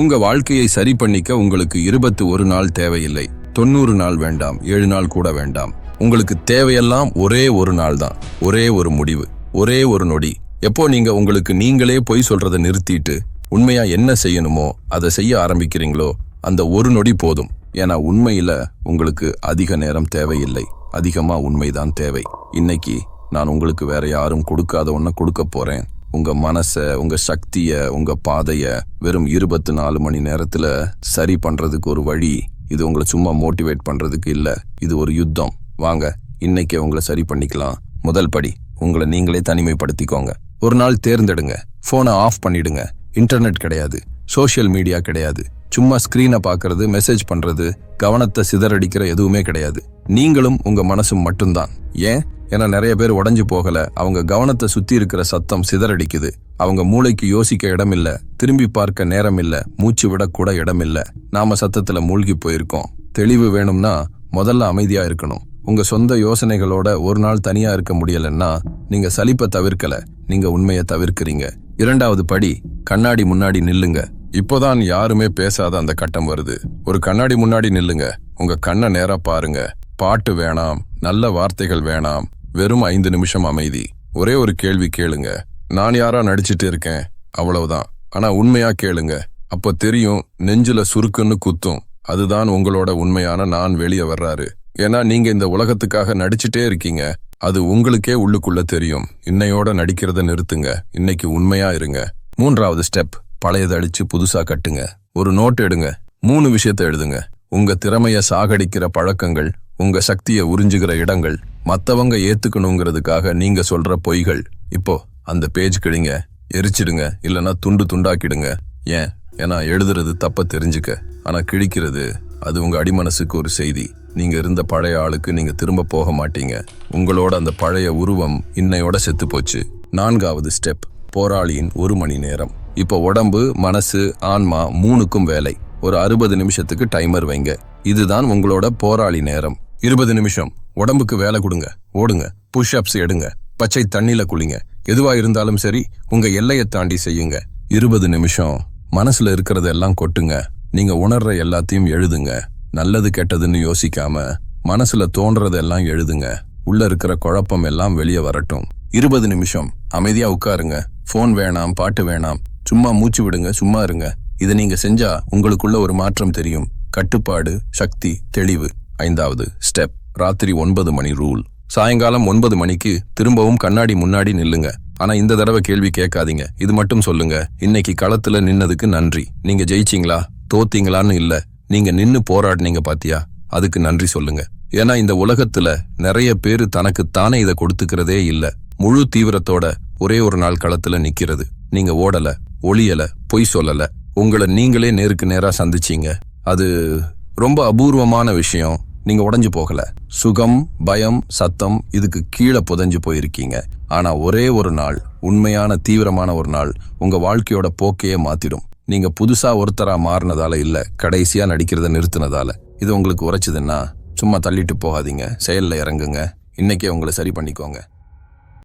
உங்க வாழ்க்கையை சரி பண்ணிக்க உங்களுக்கு இருபத்தி ஒரு நாள் தேவையில்லை. தொண்ணூறு நாள் வேண்டாம். ஏழு நாள் கூட வேண்டாம். உங்களுக்கு தேவையெல்லாம் ஒரே ஒரு நாள் தான். ஒரே ஒரு முடிவு. ஒரே ஒரு நொடி. எப்போ நீங்க உங்களுக்கு நீங்களே பொய் சொல்றதை நிறுத்திட்டு உண்மையா என்ன செய்யணுமோ அதை செய்ய ஆரம்பிக்கிறீங்களோ அந்த ஒரு நொடி போதும். ஏன்னா உண்மையில உங்களுக்கு அதிக நேரம் தேவையில்லை. அதிகமா உண்மைதான் தேவை. இன்னைக்கு நான் உங்களுக்கு வேற யாரும் கொடுக்காத ஒன்ன கொடுக்க போறேன். உங்க மனசை உங்க சக்தியை உங்க பாதையை வெறும் இருபத்தி நாலு மணி நேரத்துல சரி பண்றதுக்கு ஒரு வழி இது உங்களை சும்மா மோட்டிவேட் பண்றதுக்கு இல்ல. இது ஒரு யுத்தம். வாங்க இன்னைக்கே உங்களை சரி பண்ணிக்கலாம். முதல் படி உங்களை நீங்களே தனிமைப்படுத்திக்கோங்க. ஒரு நாள் தேர்ந்தெடுங்க. ஃபோனை ஆஃப் பண்ணிடுங்க. இன்டர்நெட் கிடையாது. சோஷியல் மீடியா கிடையாது. சும்மா ஸ்கிரீனை பார்க்கறது மெசேஜ் பண்றது கவனத்தை சிதறடிக்கிற எதுவுமே கிடையாது. நீங்களும் உங்க மனசும் மட்டும்தான். ஏன்? ஏன்னா நிறைய பேர் உடஞ்சு போகல. அவங்க கவனத்தை சுத்தி இருக்கிற சத்தம் சிதறடிக்குது. அவங்க மூளைக்கு யோசிக்க இடமில்ல திரும்பி பார்க்க நேரம் இல்ல. மூச்சு விடக்கூட இல்ல. நாம சத்தத்துல மூழ்கி போயிருக்கோம். தெளிவு வேணும்னா முதல்ல அமைதியா இருக்கணும். உங்க சொந்த யோசனைகளோட ஒரு நாள் தனியா இருக்க முடியலன்னா நீங்க சலிப்பை தவிர்க்கல. நீங்க உண்மையை தவிர்க்கிறீங்க. இரண்டாவது படி கண்ணாடி முன்னாடி நில்லுங்க. இப்போதான் யாருமே பேசாத அந்த கட்டம் வருது. ஒரு கண்ணாடி முன்னாடி நில்லுங்க. உங்க கண்ணை நேரா பாருங்க. பாட்டு வேணாம். நல்ல வார்த்தைகள் வேணாம். வெறும் ஐந்து நிமிஷம் அமைதி. ஒரே ஒரு கேள்வி கேளுங்க. நான் யாரா நடிச்சிட்டு இருக்கேன்? அவ்வளவுதான். ஆனா உண்மையா கேளுங்க. அப்ப தெரியும் நெஞ்சில சுருக்குன்னு குத்தும். அதுதான் உங்களோட உண்மையான நான் வெளியே வர்றாரு. ஏன்னா நீங்க இந்த உலகத்துக்காக நடிச்சிட்டே இருக்கீங்க. அது உங்களுக்கே உள்ளுக்குள்ள தெரியும். இன்னையோட நடிக்கிறத நிறுத்துங்க. இன்னைக்கு உண்மையா இருங்க. மூன்றாவது ஸ்டெப். பழையதை அடிச்சு புதுசா கட்டுங்க. ஒரு நோட் எடுங்க. மூணு விஷயத்த எழுதுங்க. உங்க திறமைய சாகடிக்கிற பழக்கங்கள் உங்க சக்தியை உறிஞ்சுகிற இடங்கள் மத்தவங்க ஏத்துக்கணுங்கிறதுக்காக நீங்க சொல்ற பொய்கள். இப்போ அந்த பேஜ் கிழிங்க. எரிச்சிடுங்க. இல்லைன்னா துண்டு துண்டாக்கிடுங்க. ஏன்? ஏன்னா எழுதுறது தப்ப தெரிஞ்சுக்க. ஆனா கிழிக்கிறது அது உங்க அடிமனசுக்கு ஒரு செய்தி. நீங்க இருந்த பழைய ஆளுக்கு நீங்க திரும்ப போக மாட்டீங்க. உங்களோட அந்த பழைய உருவம் இன்னையோட செத்து போச்சு நான்காவது ஸ்டெப் போராளியின் ஒரு மணி நேரம். இப்போ உடம்பு மனசு ஆன்மா மூணுக்கும் வேலை. ஒரு அறுபது நிமிஷத்துக்கு டைமர் வைங்க. இதுதான் உங்களோட போராளி நேரம். இருபது நிமிஷம். உடம்புக்கு வேலை கொடுங்க. ஓடுங்க. புஷ் அப்ஸ் எடுங்க. பச்சை தண்ணில குளிங்க. எதுவா இருந்தாலும் சரி உங்க எல்லையை தாண்டி செய்யுங்க. இருபது நிமிஷம். மனசுல இருக்கிறதெல்லாம் கொட்டுங்க. நீங்க உணர்ற எல்லாத்தையும் எழுதுங்க. நல்லது கெட்டதுன்னு யோசிக்காம மனசுல தோன்றதெல்லாம் எழுதுங்க. உள்ள இருக்கிற குழப்பம் எல்லாம் வெளியே வரட்டும். இருபது நிமிஷம். அமைதியா உட்காருங்க. ஃபோன் வேணாம் பாட்டு வேணாம். சும்மா மூச்சு விடுங்க சும்மா இருங்க. இதை நீங்க செஞ்சா உங்களுக்குள்ள ஒரு மாற்றம் தெரியும். கட்டுப்பாடு சக்தி தெளிவு. ஐந்தாவது ஸ்டெப். ராத்திரி ஒன்பது மணி ரூல். சாயங்காலம் ஒன்பது மணிக்கு திரும்பவும் கண்ணாடி முன்னாடி நில்லுங்க. ஆனா இந்த தடவை கேள்வி கேட்காதீங்க. இது மட்டும் சொல்லுங்க. இன்னைக்கு களத்துல நின்னதுக்கு நன்றி. நீங்க ஜெயிச்சீங்களா? தோத்தீங்களான்னு இல்ல. நீங்க நின்னு போராடினீங்க பாத்தியா? அதுக்கு நன்றி சொல்லுங்க. ஏன்னா இந்த உலகத்துல நிறைய பேரு தனக்கு தானே இதை கொடுத்துக்கிறதே இல்ல. முழு தீவிரத்தோட ஒரே ஒரு நாள் களத்துல நிக்கிறது. நீங்க ஓடல. ஒளியல பொய் சொல்லல. உங்களை நீங்களே நேருக்கு நேரா சந்திச்சீங்க. அது ரொம்ப அபூர்வமான விஷயம். நீங்க உடஞ்சு போகல. சுகம் பயம் சத்தம் இதுக்கு கீழே புதைஞ்சு போயிருக்கீங்க. ஆனா ஒரே ஒரு நாள் உண்மையான தீவிரமான ஒரு நாள் உங்க வாழ்க்கையோட போக்கையே மாத்திடும். நீங்க புதுசா ஒருத்தரா மாறினதால இல்ல கடைசியா நடிக்கிறத நிறுத்தினதால. இது உங்களுக்கு உரைச்சதுன்னா சும்மா தள்ளிட்டு போகாதீங்க. செயல்ல இறங்குங்க. இன்னைக்கே உங்களை சரி பண்ணிக்கோங்க.